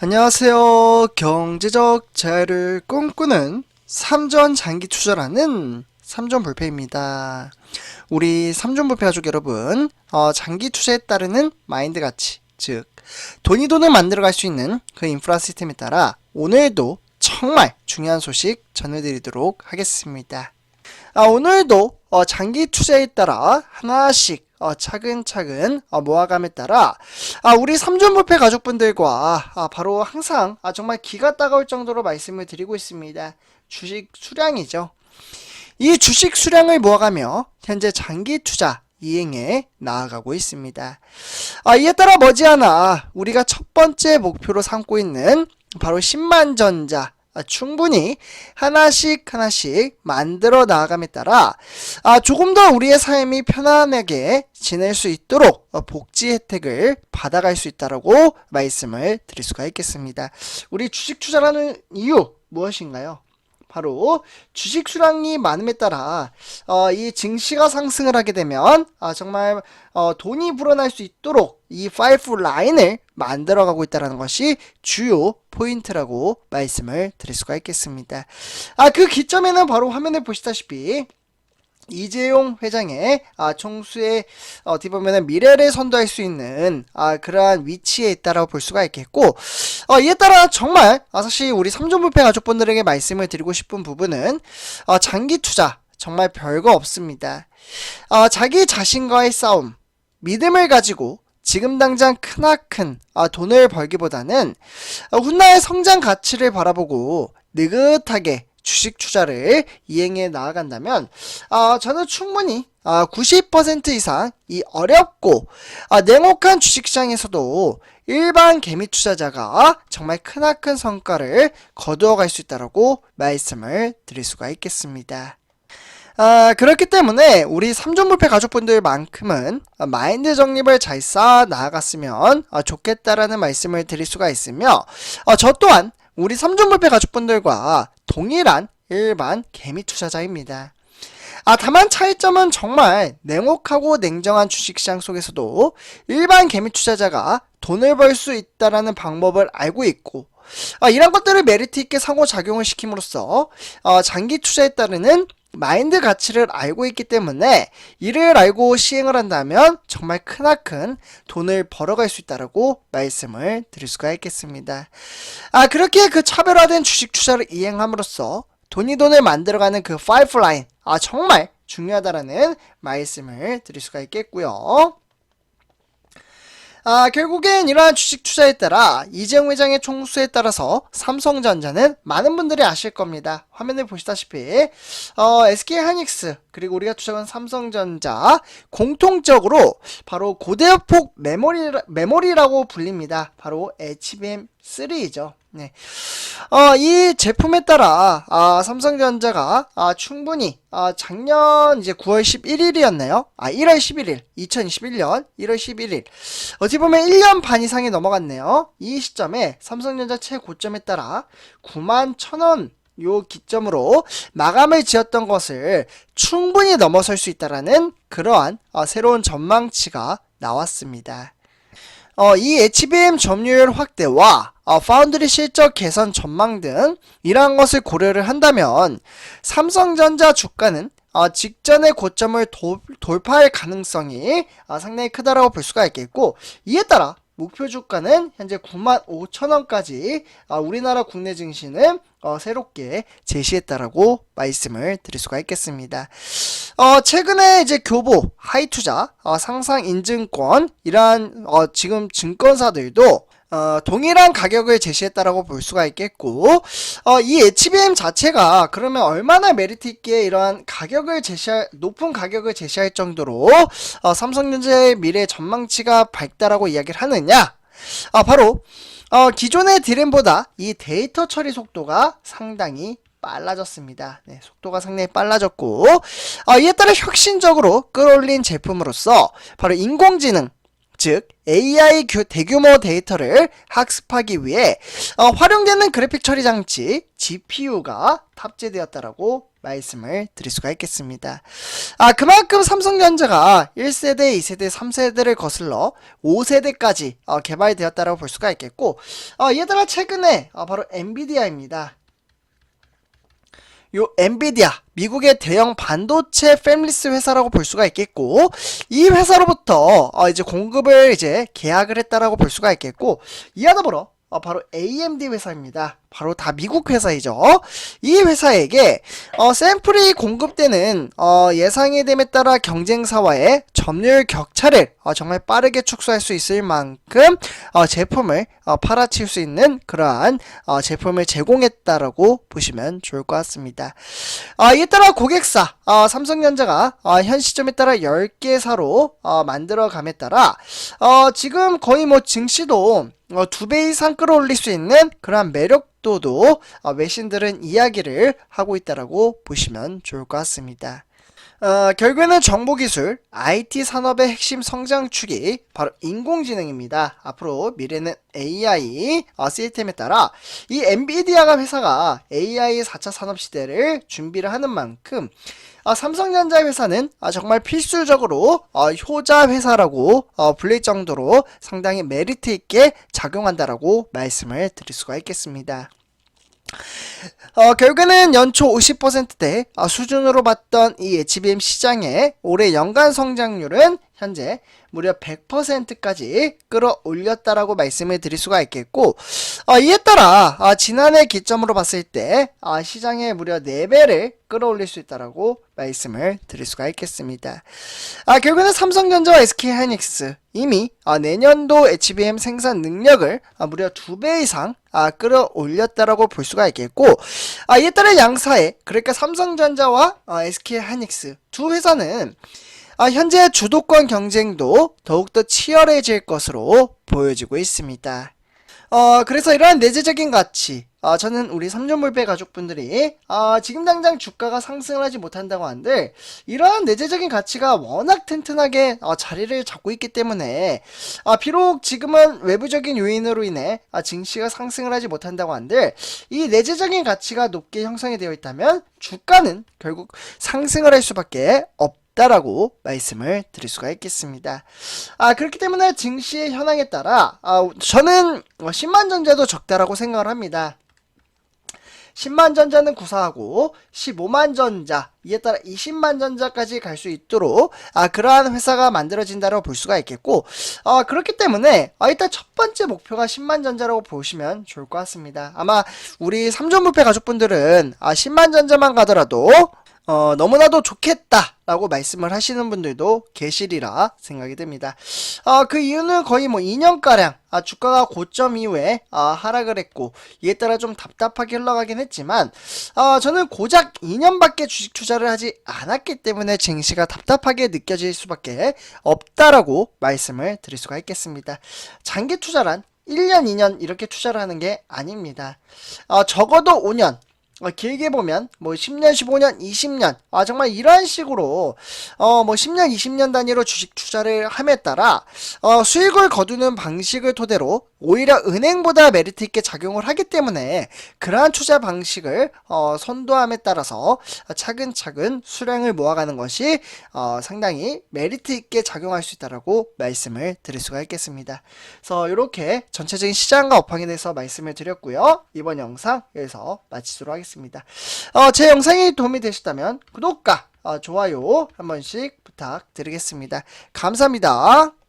안녕하세요. 경제적 자유를 꿈꾸는 삼전 장기 투자라는 삼전 불패입니다. 우리 삼전 불패 가족 여러분, 어, 장기 투자에 따르는 마인드 가치, 즉 돈이 돈을 만들어갈 수 있는 그 인프라 시스템에 따라 오늘도 정말 중요한 소식 전해드리도록 하겠습니다. 아, 오늘도 어, 장기 투자에 따라 하나씩 어, 차근차근 어, 모아감에 따라 아, 우리 삼존부패 가족분들과 아, 바로 항상 아, 정말 기가 따가울 정도로 말씀을 드리고 있습니다. 주식 수량이죠. 이 주식 수량을 모아가며 현재 장기 투자 이행에 나아가고 있습니다. 아, 이에 따라 머지않아 우리가 첫 번째 목표로 삼고 있는 바로 10만 전자 아, 충분히 하나씩 하나씩 만들어 나아감에 따라 아, 조금 더 우리의 삶이 편안하게 지낼 수 있도록 어, 복지 혜택을 받아갈 수 있다라고 말씀을 드릴 수가 있겠습니다. 우리 주식 투자라는 이유 무엇인가요? 바로 주식 수량이 많음에 따라 어, 이 증시가 상승을 하게 되면 아, 정말 어, 돈이 불어날 수 있도록 이 파이프 라인을 만들어가고 있다는 것이 주요 포인트라고 말씀을 드릴 수가 있겠습니다. 아, 그 기점에는 바로 화면에 보시다시피 이재용 회장의 아, 총수의 어떻게 보면 미래를 선도할 수 있는 아, 그러한 위치에 있다라고 볼 수가 있겠고 어, 이에 따라 정말 아, 사실 우리 삼존불패 가족분들에게 말씀을 드리고 싶은 부분은 어, 장기 투자 정말 별거 없습니다. 어, 자기 자신과의 싸움 믿음을 가지고 지금 당장 크나큰 아, 돈을 벌기보다는 어, 훗날 성장 가치를 바라보고 느긋하게 주식 투자를 이행해 나아간다면 아, 저는 충분히 아, 90% 이상 이 어렵고 아, 냉혹한 주식시장에서도 일반 개미 투자자가 정말 크나큰 성과를 거두어갈 수 있다고 말씀을 드릴 수가 있겠습니다. 아, 그렇기 때문에 우리 삼존불패 가족분들만큼은 마인드 정립을 잘 쌓아 나아갔으면 아, 좋겠다라는 말씀을 드릴 수가 있으며 어, 저 또한 우리 삼존불패 가족분들과 동일한 일반 개미 투자자입니다. 아, 다만 차이점은 정말 냉혹하고 냉정한 주식시장 속에서도 일반 개미 투자자가 돈을 벌 수 있다라는 방법을 알고 있고, 아, 이런 것들을 메리트 있게 상호작용을 시킴으로써 어, 장기 투자에 따르는 마인드 가치를 알고 있기 때문에 이를 알고 시행을 한다면 정말 크나큰 돈을 벌어갈 수 있다라고 말씀을 드릴 수가 있겠습니다. 아 그렇게 그 차별화된 주식 투자를 이행함으로써 돈이 돈을 만들어가는 그 파이프라인 아 정말 중요하다라는 말씀을 드릴 수가 있겠고요. 아, 결국엔 이러한 주식 투자에 따라 이재용 회장의 총수에 따라서 삼성전자는 많은 분들이 아실 겁니다. 화면을 보시다시피 어, SK 하이닉스 그리고 우리가 투자한 삼성전자 공통적으로 바로 고대역폭 메모리 메모리라고 불립니다. 바로 HBM3죠. 네. 어, 이 제품에 따라 아, 삼성전자가 아, 충분히 아, 작년 이제 9월 11일이었나요? 아, 1월 11일, 2021년 1월 11일. 어찌 보면 1년 반 이상이 넘어갔네요. 이 시점에 삼성전자 최고점에 따라 9만 1,000원 요 기점으로 마감을 지었던 것을 충분히 넘어설 수 있다라는 그러한 어, 새로운 전망치가 나왔습니다. 어, 이 HBM 점유율 확대와 어, 파운드리 실적 개선 전망 등 이러한 것을 고려를 한다면 삼성전자 주가는 어, 직전의 고점을 도, 돌파할 가능성이 어, 상당히 크다라고 볼 수가 있겠고 이에 따라 목표 주가는 현재 95,000원까지 어, 우리나라 국내 증시는 어, 새롭게 제시했다라고 말씀을 드릴 수가 있겠습니다. 어, 최근에 이제 교보, 하이투자, 어, 상상 인증권 이러한 어, 지금 증권사들도 어, 동일한 가격을 제시했다라고 볼 수가 있겠고, 어, 이 HBM 자체가 그러면 얼마나 메리트 있게 이러한 가격을 제시할, 높은 가격을 제시할 정도로, 어, 삼성전자의 미래 전망치가 밝다라고 이야기를 하느냐? 아, 바로, 어, 기존의 디램보다 이 데이터 처리 속도가 상당히 빨라졌습니다. 네, 속도가 상당히 빨라졌고, 어, 이에 따라 혁신적으로 끌어올린 제품으로서 바로 인공지능, 즉 AI 대규모 데이터를 학습하기 위해 어, 활용되는 그래픽 처리 장치 GPU가 탑재되었다라고 말씀을 드릴 수가 있겠습니다. 아, 그만큼 삼성전자가 1세대, 2세대, 3세대를 거슬러 5세대까지 어, 개발되었다고 볼 수가 있겠고, 어, 따라 최근에 어, 바로 엔비디아입니다. 요 엔비디아 미국의 대형 반도체 패밀리스 회사라고 볼 수가 있겠고 이 회사로부터 어 이제 공급을 이제 계약을 했다라고 볼 수가 있겠고 이와 더불어 어 바로 AMD 회사입니다. 바로 다 미국 회사이죠. 이 회사에게 어 샘플이 공급되는 어 예상의 됨에 따라 경쟁사와의 점유율 격차를 어 정말 빠르게 축소할 수 있을 만큼 어 제품을 어 팔아칠 수 있는 그러한 어 제품을 제공했다라고 보시면 좋을 것 같습니다. 아, 이에 따라 고객사 어, 삼성전자가 어, 현 시점에 따라 10개사로 어, 만들어감에 따라 어, 지금 거의 뭐 증시도 어, 두배 이상 끌어올릴 수 있는 그러한 매력도도 어, 외신들은 이야기를 하고 있다라고 보시면 좋을 것 같습니다. 어, 결국에는 정보기술, IT 산업의 핵심 성장축이 바로 인공지능입니다. 앞으로 미래는 AI 어, 시스템에 따라 이 엔비디아가 회사가 AI 4차 산업 시대를 준비를 하는 만큼 아, 삼성전자 회사는 아, 정말 필수적으로 어, 효자 회사라고 어, 불릴 정도로 상당히 메리트 있게 작용한다라고 말씀을 드릴 수가 있겠습니다. 어, 결국에는 연초 50%대 어, 수준으로 봤던 이 HBM 시장의 올해 연간 성장률은 현재 무려 100%까지 끌어올렸다라고 말씀을 드릴 수가 있겠고 어, 이에 따라 어, 지난해 기점으로 봤을 때 어, 시장의 무려 4배를 끌어올릴 수 있다라고 말씀을 드릴 수가 있겠습니다. 아, 결국에는 삼성전자와 SK하이닉스 이미 아, 내년도 HBM 생산 능력을 아, 무려 2배 이상 아, 끌어올렸다라고 볼 수가 있겠고 아, 이에 따라 양사의 그러니까 삼성전자와 아, SK하이닉스 두 회사는 아, 현재 주도권 경쟁도 더욱더 치열해질 것으로 보여지고 있습니다. 어, 그래서 이러한 내재적인 가치, 어, 저는 우리 삼전물배 가족분들이, 어, 지금 당장 주가가 상승을 하지 못한다고 한들, 이러한 내재적인 가치가 워낙 튼튼하게 어, 자리를 잡고 있기 때문에, 아, 비록 지금은 외부적인 요인으로 인해 아, 증시가 상승을 하지 못한다고 한들, 이 내재적인 가치가 높게 형성이 되어 있다면, 주가는 결국 상승을 할 수밖에 없 다라고 말씀을 드릴 수가 있겠습니다. 아 그렇기 때문에 증시의 현황에 따라 아, 저는 10만 전자도 적다라고 생각을 합니다. 10만 전자는 구사하고 15만 전자 이에 따라 20만 전자까지 갈 수 있도록 아 그러한 회사가 만들어진다고 볼 수가 있겠고 아 그렇기 때문에 아 일단 첫 번째 목표가 10만 전자라고 보시면 좋을 것 같습니다. 아마 우리 삼존부패 가족분들은 아 10만 전자만 가더라도 어, 너무나도 좋겠다 라고 말씀을 하시는 분들도 계시리라 생각이 듭니다. 어, 그 이유는 거의 뭐 2년가량 아, 주가가 고점 이후에 아, 하락을 했고 이에 따라 좀 답답하게 흘러가긴 했지만 아, 저는 고작 2년밖에 주식 투자를 하지 않았기 때문에 증시가 답답하게 느껴질 수밖에 없다라고 말씀을 드릴 수가 있겠습니다. 장기 투자란 1년, 2년 이렇게 투자를 하는 게 아닙니다. 어, 적어도 5년, 어, 길게 보면 뭐 10년, 15년, 20년. 아 정말 이러한 식으로 어 뭐 10년, 20년 단위로 주식 투자를 함에 따라 어 수익을 거두는 방식을 토대로 오히려 은행보다 메리트 있게 작용을 하기 때문에 그러한 투자 방식을 어 선도함에 따라서 차근차근 수량을 모아가는 것이 어 상당히 메리트 있게 작용할 수 있다라고 말씀을 드릴 수가 있겠습니다. 그래서 이렇게 전체적인 시장과 업황에 대해서 말씀을 드렸고요. 이번 영상 여기서 마치도록 하겠습니다. 어, 제 영상이 도움이 되셨다면 구독과 어, 좋아요 한 번씩 부탁드리겠습니다. 감사합니다.